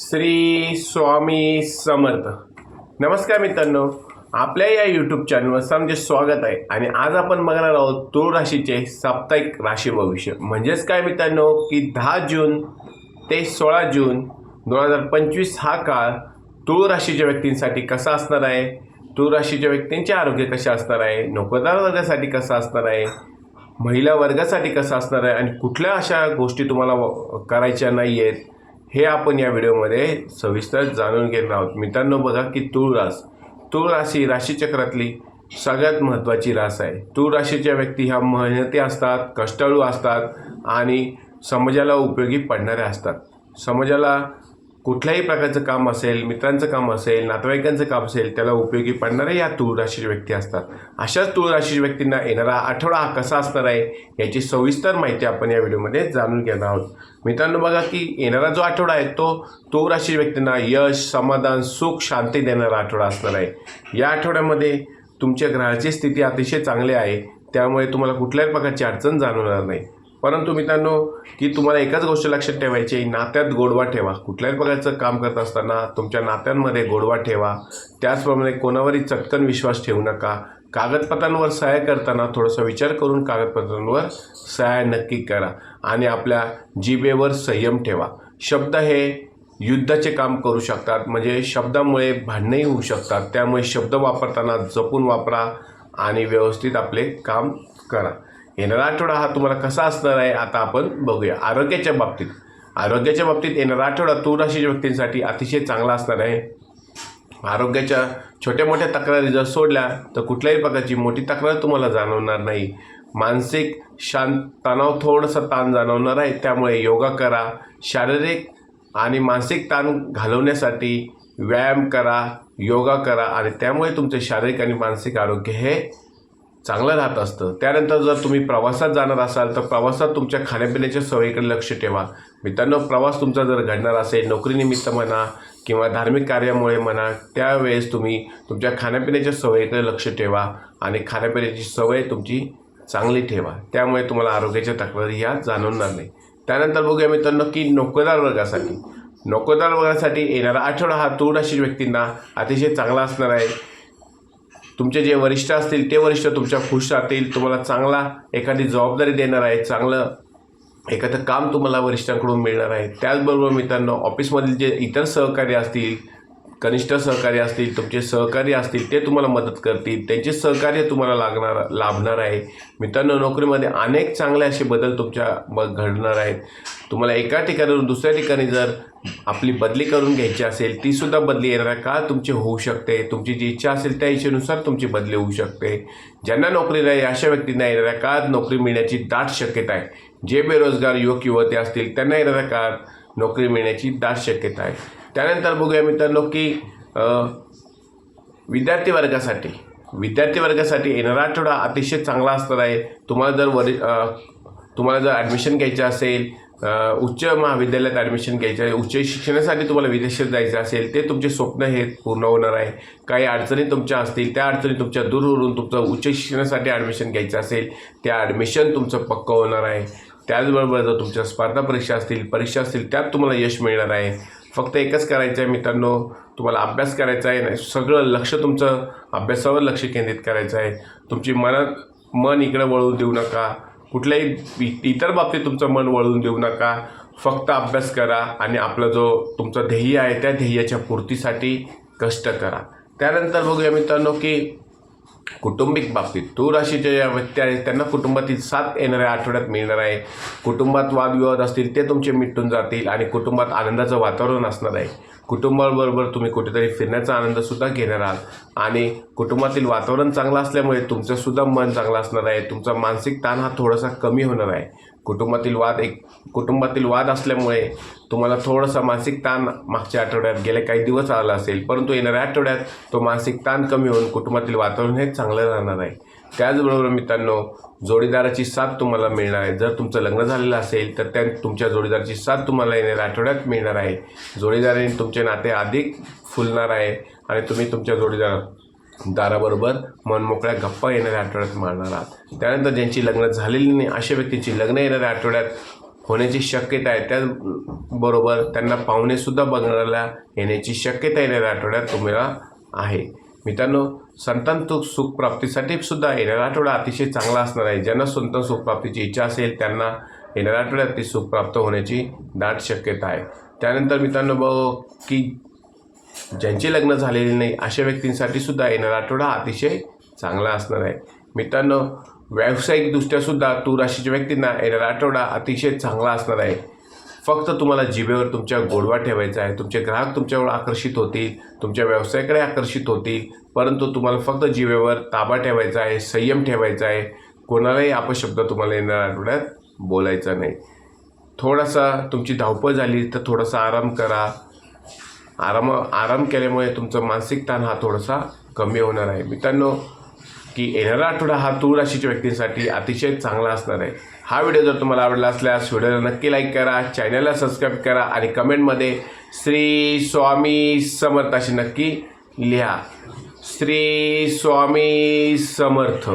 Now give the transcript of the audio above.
श्री स्वामी समर्थ. नमस्कार मित्रांनो. आपल्या या यूट्यूब चॅनलवर समजे स्वागत आहे. आणि आज आपण बघणार आहोत तूळ राशीचे साप्ताहिक राशी भविष्य. म्हणजेच काय मित्रांनो? की दहा जून ते सोळा जून दोन हजार पंचवीस हा काळ तूळ राशीच्या व्यक्तींसाठी कसा असणार आहे? तूळ राशीच्या व्यक्तींचे आरोग्य कसे असणार आहे? नोकरदार वर्गासाठी कसं असणार आहे? महिला वर्गासाठी कसं असणार आहे? आणि कुठल्या अशा गोष्टी तुम्हाला व- करायच्या नाही आहेत हे आपण या व्हिडिओमध्ये सविस्तर जाणून घेणार आहोत. मित्रांनो बघा की तूळ रास. तूळ राशी राशीचक्रातली सगळ्यात महत्त्वाची रास आहे. तूळ राशीच्या व्यक्ती ह्या मेहनती असतात कष्टाळू असतात आणि समाजाला उपयोगी पडणाऱ्या असतात. समाजाला कुठल्याही प्रकारचं काम असेल मित्रांचं काम असेल नातेवाईकांचं काम असेल त्याला उपयोगी पडणाऱ्या या तूळ व्यक्ती असतात. अशाच तूळ राशीच्या व्यक्तींना येणारा आठवडा हा कसा असणार आहे याची सविस्तर माहिती आपण या व्हिडिओमध्ये जाणून घेणार आहोत. मित्रांनो बघा की येणारा जो आठवडा आहे तो तुळराशी व्यक्तींना यश समाधान सुख शांती देणारा आठवडा असणार आहे. या आठवड्यामध्ये तुमच्या ग्रहाची स्थिती अतिशय चांगली आहे. त्यामुळे तुम्हाला कुठल्याही प्रकारची अडचण जाणवणार नाही. परंतु मित्रांनो की तुम्हाला एकच गोष्ट लक्षात ठेवायची आहे नात्यात गोडवा ठेवा. कुठल्याही प्रकारचं काम करत असताना तुमच्या नात्यांमध्ये गोडवा ठेवा. त्याचप्रमाणे कोणावरही चटकन विश्वास ठेवू नका. कागदपत्रांवर सहाय्य करताना थोडासा विचार करून कागदपत्रांवर सहाय्य नक्की करा आणि आपल्या जिभेवर संयम ठेवा. शब्द हे युद्धाचे काम करू शकतात म्हणजे शब्दामुळे भांडणंही होऊ शकतात. त्यामुळे शब्द वापरताना जपून वापरा आणि व्यवस्थित आपले काम करा. येणारा आठवडा हा तुम्हाला कसा असणार आहे आता आपण बघूया. आरोग्याच्या बाबतीत. आरोग्याच्या बाबतीत येणारा आठवडा तूळ राशीच्या व्यक्तींसाठी अतिशय चांगला असणार आहे. आरोग्याच्या छोट्या मोठ्या तक्रारी जर सोडल्या तर कुठल्याही प्रकारची मोठी तक्रार तुम्हाला जाणवणार नाही. मानसिक शांत तणाव थोडंसं ताण जाणवणार आहे. त्यामुळे योगा करा शारीरिक आणि मानसिक ताण घालवण्यासाठी व्यायाम करा योगा करा आणि त्यामुळे तुमचे शारीरिक आणि मानसिक आरोग्य हे चांगलं राहत असतं. त्यानंतर जर तुम्ही प्रवासात जाणार असाल तर प्रवासात तुमच्या खाण्यापिण्याच्या सवयीकडे लक्ष ठेवा. मित्रांनो प्रवास तुमचा जर घडणार असेल नोकरीनिमित्त म्हणा किंवा धार्मिक कार्यामुळे म्हणा त्यावेळेस तुम्ही तुमच्या खाण्यापिण्याच्या सवयीकडे लक्ष ठेवा आणि खाण्यापिण्याची सवय तुमची चांगली ठेवा. त्यामुळे तुम्हाला आरोग्याच्या तक्रारी ह्या जाणवणार नाही. त्यानंतर बघूया मित्रांनो की नोकरदार वर्गासाठी. नोकरदार वर्गासाठी येणारा आठवडा हा तूळ अशी व्यक्तींना अतिशय चांगला असणार आहे. तुमचे जे वरिष्ठ असतील ते वरिष्ठ तुमच्या खुश राहतील. तुम्हाला चांगला एखादी जबाबदारी देणार आहे चांगलं एखादं काम तुम्हाला वरिष्ठांकडून मिळणार आहे. त्याचबरोबर मित्रांनो ऑफिसमधील जे इतर सहकारी असतील कनिष्ठ सहकारी असतील तुमचे सहकारी असतील ते तुम्हाला मदत करतील. त्यांचे सहकार्य तुम्हाला लागणार लाभणार आहे. मित्रांनो नोकरीमध्ये अनेक चांगले असे बदल तुमच्या मग घडणार आहेत. तुम्हाला एका ठिकाणावरून दुसऱ्या ठिकाणी जर आपली बदली करून घ्यायची असेल तीसुद्धा बदली येणार का तुमची होऊ शकते? तुमची जी इच्छा असेल त्या इच्छेनुसार तुमची बदली होऊ शकते. ज्यांना नोकरी नाही अशा व्यक्तींना येणाऱ्या काळात नोकरी मिळण्याची दाट शक्यता आहे? जे बेरोजगार युवक युवती असतील त्यांना येणाऱ्या काळात नोकरी मिळण्याची दाट शक्यता आहे? त्यानंतर बघूया मित्रांनो की विद्यार्थी वर्गासाठी विद्यार्थी वर्गासाठी येणारा आठवडा अतिशय चांगला असणार आहे. तुम्हाला जर वरि तुम्हाला जर ॲडमिशन घ्यायचं असेल उच्च महाविद्यालयात ॲडमिशन घ्यायचं आहे उच्च शिक्षणासाठी तुम्हाला विदेशात जायचं असेल ते तुमचे स्वप्न हे पूर्ण होणार आहे. काही अडचणी तुमच्या असतील त्या अडचणी तुमच्या दूर होऊन तुमचं उच्च शिक्षणासाठी ॲडमिशन घ्यायचं असेल त्या ॲडमिशन तुमचं पक्कं होणार आहे. त्याचबरोबर जर तुमच्या स्पर्धा परीक्षा असतील परीक्षा असतील त्यात तुम्हाला यश मिळणार आहे. फक्त एकच करायचं आहे मित्रांनो तुम्हाला अभ्यास करायचा आहे नाही सगळं लक्ष तुमचं अभ्यासावर लक्ष केंद्रित करायचं आहे. तुमची मनात मन इकडं वळवून देऊ नका. कुठल्याही इतर बाबतीत तुमचं मन वळवून देऊ नका. फक्त अभ्यास करा आणि आपला जो तुमचं ध्येय आहे त्या ध्येयाच्या पूर्तीसाठी कष्ट करा. त्यानंतर बघूया मित्रांनो की कुटुंबिक बाबतीत. तूळ राशीच्या ज्या व्यक्ती आहेत त्यांना कुटुंबातील साथ येणाऱ्या आठवड्यात मिळणार आहे. कुटुंबात वादविवाद असतील ते तुमचे मिटून जातील आणि कुटुंबात आनंदाचं वातावरण असणार आहे. कुटुंबाबरोबर तुम्ही कुठेतरी फिरण्याचा आनंदसुद्धा घेणार आहात. आणि कुटुंबातील वातावरण चांगलं असल्यामुळे तुमचंसुद्धा मन चांगलं असणार आहे. तुमचा मानसिक ताण हा थोडासा कमी होणार आहे. कुटुंबातील वाद एक कुटुंबातील वाद असल्यामुळे तुम्हाला थोडासा मानसिक ताण मागच्या आठवड्यात गेले काही दिवस आला असेल परंतु येणाऱ्या आठवड्यात तो मानसिक ताण कमी होऊन कुटुंबातील वातावरण हे चांगलं राहणार आहे. त्याचबरोबर मित्रांनो जोडीदाराची साथ तुम्हाला मिळणार आहे. जर तुमचं लग्न झालेलं असेल तर त्या तुमच्या जोडीदाराची साथ तुम्हाला येणाऱ्या आठवड्यात मिळणार आहे. जोडीदाराने तुमचे नाते अधिक फुलणार आहे आणि तुम्ही तुमच्या जोडीदार दाराबरोबर मनमोकळ्या गप्पा येणाऱ्या आठवड्यात मारणार आहात. त्यानंतर ज्यांची लग्न झालेली नाही अशा व्यक्तीची लग्न येणाऱ्या आठवड्यात होण्याची शक्यता आहे त्याचबरोबर त्यांना पाहुणेसुद्धा बघायला येण्याची शक्यता येणाऱ्या आठवड्यात तुम्हाला आहे. मित्रांनो संतान सुख सुखप्राप्तीसाठी सुद्धा येणारा आठवडा अतिशय चांगला असणार आहे. ज्यांना संतान सुखप्राप्तीची इच्छा असेल त्यांना येणाऱ्या आठवड्यात ती सुखप्राप्त होण्याची दाट शक्यता आहे. त्यानंतर मित्रांनो बघ की ज्यांची लग्न झालेली नाही अशा व्यक्तींसाठी सुद्धा येणारा आठवडा अतिशय चांगला असणार आहे. मित्रांनो व्यावसायिकदृष्ट्या सुद्धा राशीच्या व्यक्तींना येणारा आठवडा अतिशय चांगला असणार आहे. फक्त तुम्हाला जिभेवर तुमच्या गोडवा ठेवायचा आहे. तुमचे ग्राहक तुमच्यावर आकर्षित होतील तुमच्या व्यवसायाकडे आकर्षित होतील परंतु तुम्हाला फक्त जिभेवर ताबा ठेवायचा आहे संयम ठेवायचा आहे. कोणालाही अपशब्द तुम्हाला येणाऱ्या आठवड्यात बोलायचा नाही. थोडासा तुमची धावपळ झाली तर थोडासा आराम करा. आराम आराम केल्यामुळे तुमचं मानसिक ताण हा थोडासा कमी होणार आहे. मित्रांनो की येणारा आठवडा हा तूळ राशीच्या व्यक्तींसाठी अतिशय चांगला असणार आहे. हा व्हिडिओ जर तुम्हाला आवडला असल्यास व्हिडिओला नक्की लाईक करा चॅनलला सबस्क्राईब करा आणि कमेंटमध्ये श्री स्वामी समर्थ अशी नक्की लिहा. श्री स्वामी समर्थ.